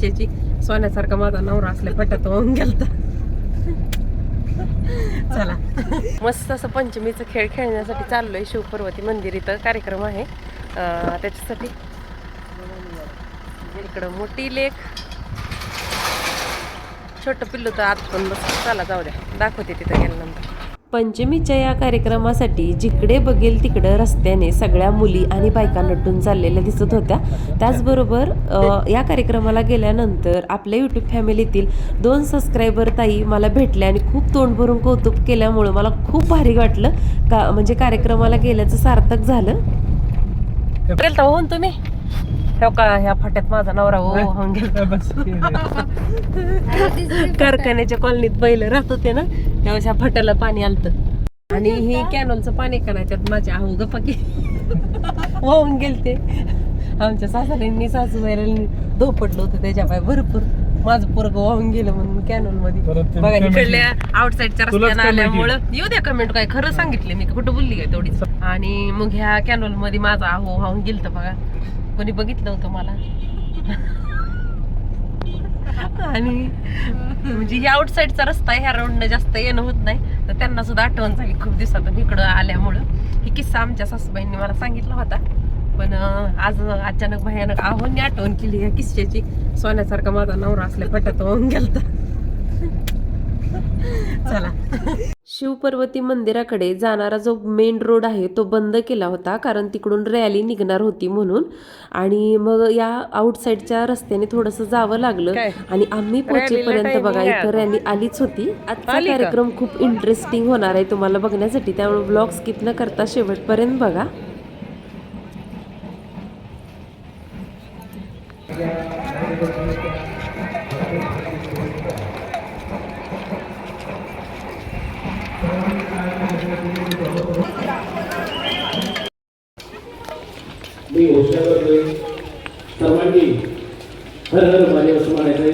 किस्सेची सोन्यासारखा माझा नवरा असल्या पट्यात वाहून गेलता. चला. मस्त असं पंचमीचं खेळ खेळण्यासाठी चाललोय शिवपर्वती मंदिर इथं. कार्यक्रम आहे. त्याच्यासाठी इकडं मोठी लेख छोटं पिल्लू तर आत पण बस. चला जाऊ द्या. दाखवते तिथं गेल्यानंतर. पंचमीच्या या कार्यक्रमासाठी जिकडे बघेल तिकडं रस्त्याने सगळ्या मुली आणि बायका नटून चाललेल्या दिसत होत्या. त्याचबरोबर या कार्यक्रमाला गेल्यानंतर आपल्या यूट्यूब फॅमिलीतील दोन सबस्क्रायबर ताई मला भेटल्या आणि खूप तोंड भरून कौतुक केल्यामुळं मला खूप भारी वाटलं. का म्हणजे कार्यक्रमाला गेल्याचं सार्थक झालं. होऊन तुम्ही? हो का ह्या फाट्यात माझा नवरा हो होऊन गेला कारखान्याच्या कॉलनीत बैल राहत होते ना. त्यावेळेस ह्या फट्याला पाणी आलत. आणि ही कॅनॉलचं पाणी का नाही त्यात माझ्या आहो गप्पा की वाहून गेलते. आमच्या सासऱ्यांनी सासूबाईला धोपटलं होतं त्याच्या पाय भरपूर. माझं पोरग वाहून गेलं म्हणून कॅनॉलमध्ये बघा इकडल्या आउटसाईडच्या रस्त्यानं आल्यामुळं येऊ द्या कमेंट काय खरं सांगितले मी कुठं बोलली काय तेवढीच? आणि मग ह्या कॅनॉलमध्ये माझा आहो वाहून गेलत बघा. कोणी बघितलं होतं मला? आणि म्हणजे या आउटसाईडचा रस्ता आहे ह्या रोडनं जास्त येणं होत नाही. तर त्यांना सुद्धा आठवण झाली खूप दिवसातून इकडं आल्यामुळं. ही किस्सा आमच्या सासूबाईंनी मला सांगितला होता. पण आज अचानक भयानक आव्हानने आठवण केली या किस्स्याची सोन्यासारखा माझा नवरा असल्या पट्यात होऊन गेलता. चला शिवपर्वती मंदिराकडे जाणारा जो मेन रोड आहे तो बंद केला होता कारण तिकडून रॅली निघणार होती म्हणून आणि मग या आउटसाईडच्या रस्त्याने थोडंसं जावं लागलं? आणि आम्ही पोहोचेपर्यंत बघा इथं. रॅली आलीच होती आजचा? कार्यक्रम खूप इंटरेस्टिंग होणार आहे तुम्हाला बघण्यासाठी त्यामुळे ब्लॉग स्किप न करता शेवटपर्यंत बघा मी घोषणा करतोय. सर्वांनी हर हर माझे असं म्हणायचंय.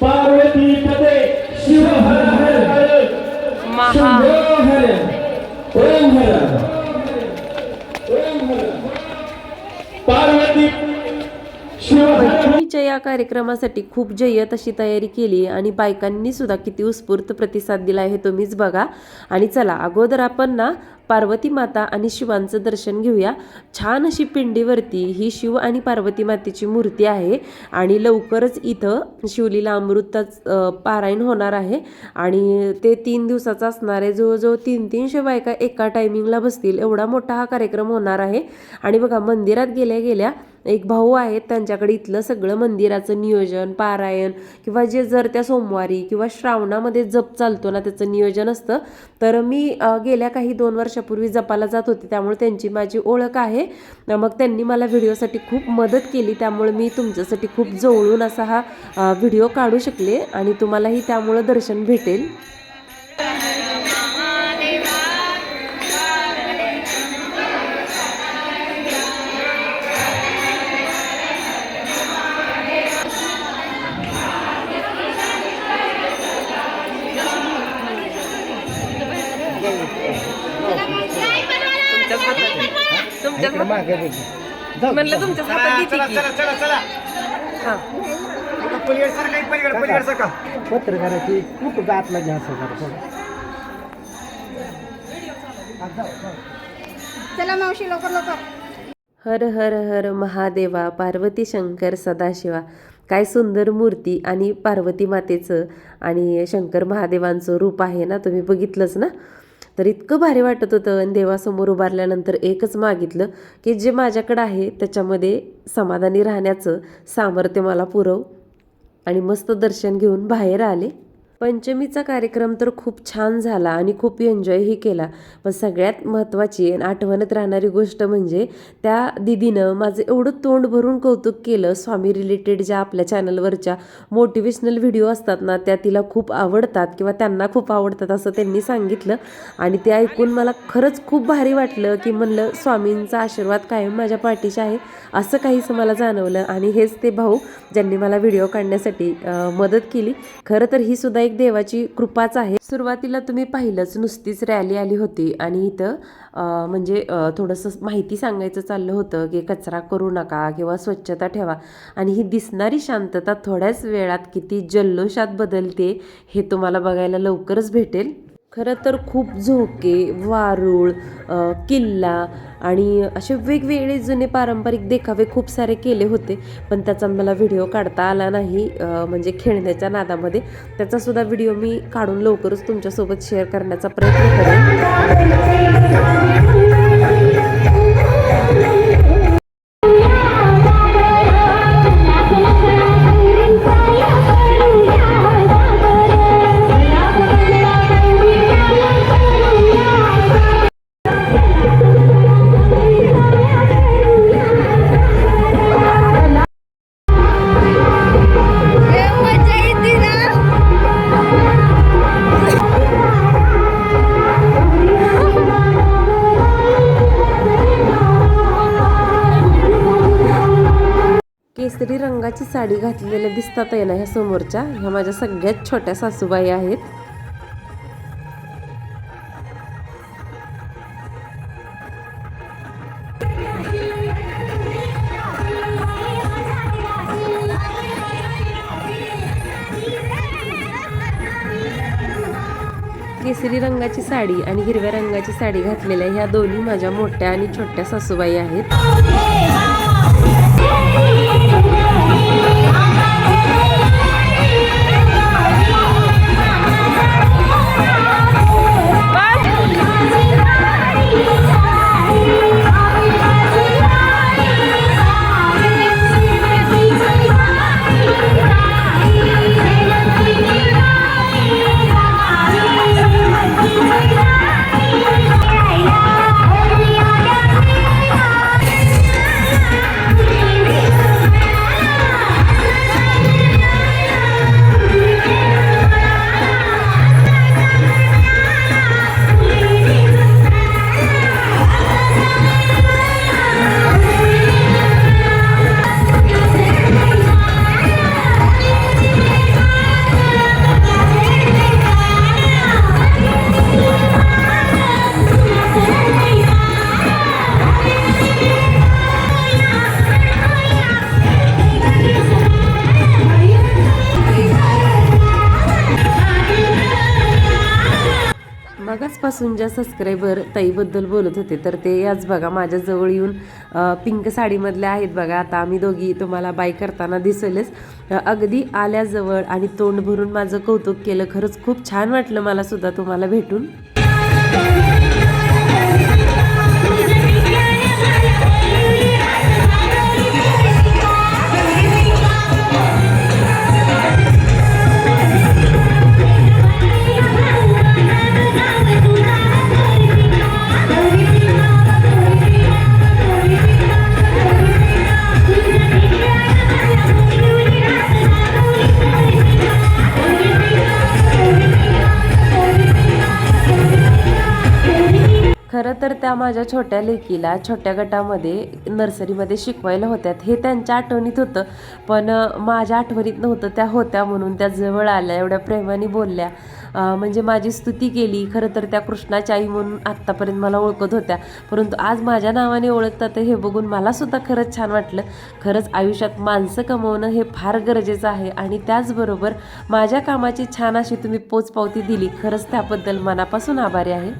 पार्वती पते शिव हर हर. हर महा. शंभो हर ओम हर ओम हर पार्वती शिव हर पंचमीच्या या कार्यक्रमासाठी खूप जय्यत अशी तयारी केली आणि बायकांनी सुद्धा किती उत्स्फूर्त प्रतिसाद दिला आहे तुम्हीच बघा. आणि चला अगोदर आपण ना पार्वती माता आणि शिवांचं दर्शन घेऊया. छान अशी पिंडीवरती ही शिव आणि पार्वती मातेची मूर्ती आहे आणि लवकरच इथं शिवलीला अमृताच पारायण होणार आहे. आणि ते तीन दिवसाचा असणार आहे. जवळजवळ तीन तीनशे बायका एका टायमिंगला बसतील. एवढा मोठा हा कार्यक्रम होणार आहे. आणि बघा मंदिरात गेल्या गेल्या एक भाऊ आहेत. त्यांच्याकडे इथलं सगळं मंदिराचं नियोजन पारायण किंवा जे जर त्या सोमवारी किंवा श्रावणामध्ये जप चालतो ना त्याचं नियोजन असतं. तर मी गेल्या काही दोन वर्ष वर्षापूर्वी जपाला जात होते त्यामुळे त्यांची माझी ओळख आहे. मग त्यांनी मला व्हिडिओसाठी खूप मदत केली त्यामुळे मी तुमच्यासाठी खूप जवळून असा हा व्हिडिओ काढू शकले आणि तुम्हालाही त्यामुळं दर्शन भेटेल. म्हणलं हातात देते की. हा. पत्रकाराची खूप चला मावशी लवकर लवकर. हर हर हर महादेवा पार्वती शंकर सदाशिवा. काय सुंदर मूर्ती आणि पार्वती मातेचं आणि शंकर महादेवांचं रूप आहे ना तुम्ही बघितलंच ना? तर इतकं भारी वाटत होतं. आणि देवासमोर उभारल्यानंतर एकच मागितलं की जे माझ्याकडं आहे त्याच्यामध्ये समाधानी राहण्याचं सामर्थ्य मला पुरव. आणि मस्त दर्शन घेऊन बाहेर आले. पंचमीचा कार्यक्रम तर खूप छान झाला आणि खूप एन्जॉयही केला. पण सगळ्यात महत्त्वाची आणि आठवणत राहणारी गोष्ट म्हणजे त्या दिदीनं माझं एवढं तोंड भरून कौतुक केलं स्वामी रिलेटेड ज्या आपल्या चॅनलवरच्या मोटिवेशनल व्हिडिओ असतात ना त्या तिला खूप आवडतात किंवा त्यांना खूप आवडतात असं त्यांनी सांगितलं. आणि ते ऐकून मला खरंच खूप भारी वाटलं की म्हणलं स्वामींचा आशीर्वाद कायम माझ्या पाठीशी आहे असं काहीसं मला जाणवलं. आणि हेच ते भाऊ ज्यांनी मला व्हिडिओ काढण्यासाठी मदत केली. खरं तर ही सुद्धा एक देवाची कृपाच आहे. सुरुवातीला तुम्ही पाहिलंच नुसतीच रॅली आली होती आणि इथं म्हणजे थोडंसं माहिती सांगायचं चाललं होतं की कचरा करू नका किंवा स्वच्छता ठेवा. आणि ही दिसणारी शांतता थोड्याच वेळात किती जल्लोषात बदलते हे तुम्हाला बघायला लवकरच भेटेल. खरं तर खूप झोके वारूळ किल्ला आणि असे वेगवेगळे जुने पारंपरिक देखावे खूप सारे केले होते पण त्याचा मला व्हिडिओ काढता आला नाही म्हणजे खेळण्याच्या नादामध्ये. त्याचासुद्धा व्हिडिओ मी काढून लवकरच तुमच्यासोबत शेअर करण्याचा प्रयत्न करेन. रंगाची साडी घातलेल्या दिसतात आहे ना ह्या समोरच्या. ह्या माझ्या सगळ्यात छोट्या सासूबाई आहेत. केसरी रंगाची साडी आणि हिरव्या रंगाची साडी घातलेल्या ह्या दोन्ही माझ्या मोठ्या आणि छोट्या सासूबाई आहेत. Thank you. मगाचपासून ज्या सबस्क्रायबर ताईबद्दल बोलत होते तर ते याच बघा माझ्याजवळ येऊन पिंक साडीमधल्या आहेत बघा. आता आम्ही दोघी तुम्हाला बाय करताना दिसेलच. अगदी आल्याजवळ आणि तोंड भरून माझं कौतुक केलं. खरंच खूप छान वाटलं मला सुद्धा तुम्हाला भेटून. खरं तर त्या माझ्या छोट्या लेकीला छोट्या गटामध्ये नर्सरीमध्ये शिकवायला होत्यात. हे त्यांच्या आठवणीत होतं. पण माझ्या आठवणीत नव्हतं त्या होत्या म्हणून त्या जवळ आल्या एवढ्या प्रेमाने बोलल्या. म्हणजे माझी स्तुती केली खरं तर त्या कृष्णाची आई म्हणून आत्तापर्यंत मला ओळखत होत्या. परंतु आज माझ्या नावाने ओळखतात हे बघून मलासुद्धा खरंच छान वाटलं. खरंच आयुष्यात माणसं कमवणं हे फार गरजेचं आहे आणि त्याचबरोबर माझ्या कामाची छान अशी तुम्ही पोचपावती दिली. खरंच त्याबद्दल मनापासून आभारी आहे.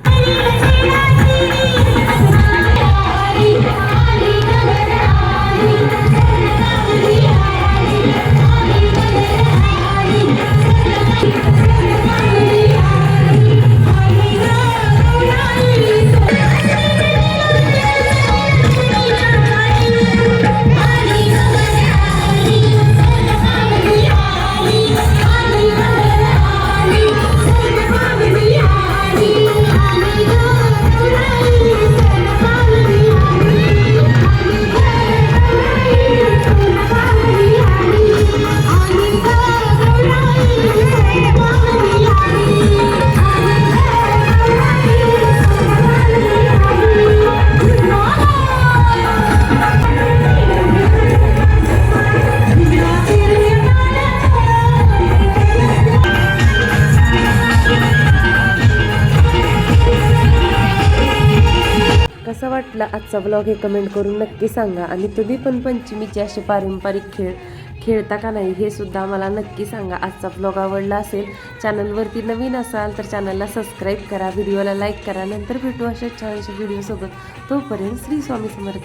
आजचा ब्लॉग हे कमेंट करून नक्की सांगा. आणि तुम्ही पण पंचमीचे असे पारंपरिक खेळ खेळता का नाही हे सुद्धा मला नक्की सांगा. आजचा ब्लॉग आवडला असेल चॅनलवरती नवीन असाल तर चॅनलला सबस्क्राईब करा व्हिडिओला लाईक करा. नंतर भेटू अशा छानशा व्हिडिओसोबत तोपर्यंत श्री स्वामी समर्थ.